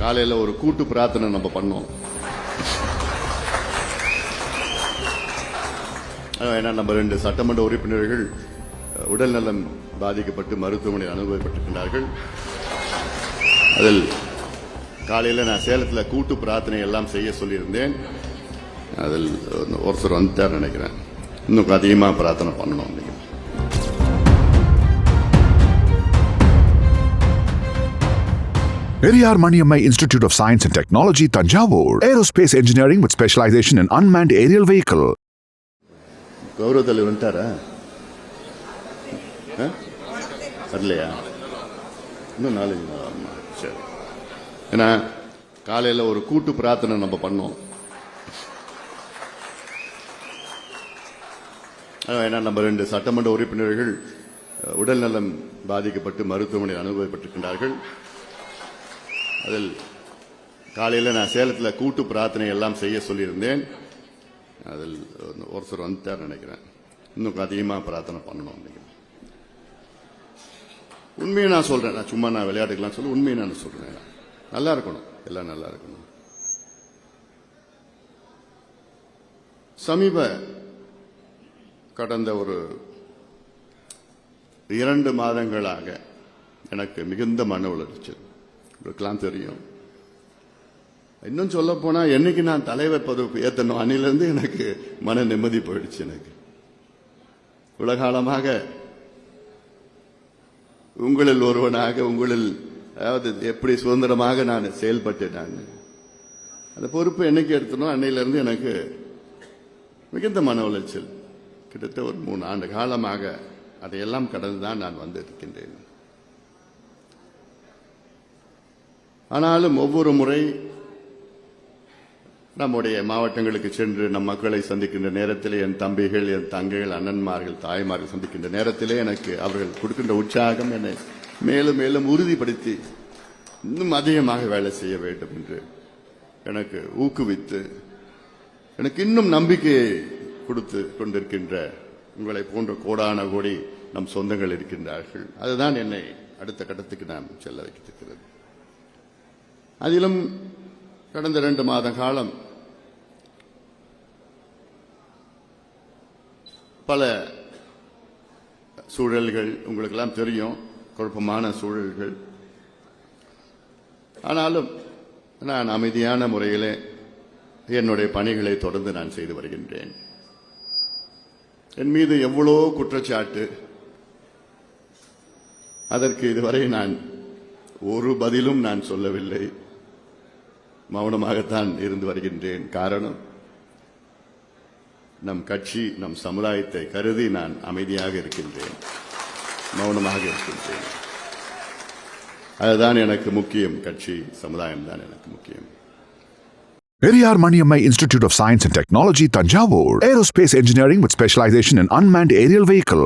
காலையில் ஒரு கூட்டு பிரார்த்தனை நம்ம பண்ணோம். ஏன்னா நம்ம ரெண்டு சட்டமன்ற உறுப்பினர்கள் உடல் நலம் பாதிக்கப்பட்டு மருத்துவமனையில் அனுபவப்பட்டிருக்கிறார்கள் அதில் காலையில் நான் சேலத்தில் கூட்டு பிரார்த்தனை எல்லாம் செய்ய சொல்லியிருந்தேன். அதில் ஒருத்தர் வந்துட்டார் நினைக்கிறேன். இன்னும் அதிகமாக பிரார்த்தனை பண்ணணும் அப்படிங்கிறேன் Periyar Maniammai institute of science and technology Thanjavur aerospace engineering with specialisation in unmanned aerial vehicle கௌரவ தலைவர் வந்துட்டாரா? ஆ? வரலையா? இன்னும் நாலஞ்சு நாள் சரி. ஏன்னா காலையில் ஒரு கூட்டு பிரார்த்தனை நம்ம பண்ணோம். ஏன்னா நம்ம ரெண்டு சட்டமன்ற உறுப்பினர்கள் உடல்நலம் பாதிக்கப்பட்டு மருத்துவமனையில் அனுபவப்பட்டிருக்கின்றார்கள். அதில் காலையில் நான் சேலத்தில் கூட்டு பிரார்த்தனை எல்லாம் செய்ய சொல்லியிருந்தேன். அதில் ஒருத்தர் வந்துட்டார் நினைக்கிறேன். இன்னும் அதிகமாக பிரார்த்தனை பண்ணணும் நினைக்கிறேன் உண்மையை நான் சொல்கிறேன் நான் சும்மா நான் விளையாட்டுக்கெல்லாம் சொல்ல உண்மையை நான் சொல்கிறேன் நல்லா இருக்கணும். எல்லாம் நல்லா இருக்கணும். சமீப கடந்த ஒரு இரண்டு மாதங்களாக எனக்கு மிகுந்த மன உளைச்சல் உங்களுக்கெல்லாம் தெரியும். இன்னும் சொல்ல போனா என்னைக்கு நான் தலைவர் பதவிக்கு ஏற்றணும் அன்னிலிருந்து எனக்கு மன நிம்மதி போயிடுச்சு எனக்கு. உலகாலமாக உங்களில் ஒருவனாக உங்களில் அதாவது எப்படி சுதந்திரமாக நான் செயல்பட்டேன் நான். அந்த பொறுப்பு என்னைக்கு எடுத்தனோ அன்னையிலிருந்து எனக்கு மிகுந்த மன உளைச்சல். கிட்டத்தட்ட ஒரு மூணு ஆண்டு காலமாக அதையெல்லாம் கடந்து தான் நான் வந்திருக்கின்றேன். ஆனாலும் ஒவ்வொரு முறை நம்முடைய மாவட்டங்களுக்கு சென்று நம் மக்களை சந்திக்கின்ற நேரத்தில் என் தம்பிகள் என் தங்கைகள் அண்ணன்மார்கள் தாய்மார்கள் சந்திக்கின்ற நேரத்திலே எனக்கு அவர்கள் கொடுக்கின்ற உற்சாகம் என்னை மேலும் மேலும் உறுதிப்படுத்தி இன்னும் அதிகமாக வேலை செய்ய வேண்டும் என்று எனக்கு ஊக்குவித்து எனக்கு இன்னும் நம்பிக்கையை கொடுத்து கொண்டிருக்கின்ற உங்களை போன்ற கோடான கோடி நம் சொந்தங்கள் இருக்கின்றார்கள். அதுதான் என்னை அடுத்த கட்டத்துக்கு நான் செல்ல வைத்திருக்கிறது. அதிலும் கடந்த ரெண்டு மாத காலம் பல சூழல்கள் உங்களுக்கெல்லாம் தெரியும் குழப்பமான சூழல்கள். ஆனாலும் நான் அமைதியான முறையில் என்னுடைய பணிகளை தொடர்ந்து நான் செய்து வருகின்றேன். என் மீது எவ்வளோ குற்றச்சாட்டு அதற்கு இதுவரை நான் ஒரு பதிலும் நான் சொல்லவில்லை. மௌனமாகத்தான் இருந்து வருகின்றேன் காரணம் நம் கட்சி நம் சமுதாயத்தை கருதி நான் அமைதியாக இருக்கின்றேன் மௌனமாக இருக்கின்றேன் அதுதான் எனக்கு முக்கியம் கட்சி சமுதாயம் தான் எனக்கு முக்கியம் Periyar Maniammai institute of science and technology Thanjavur aerospace engineering with specialisation in unmanned aerial vehicle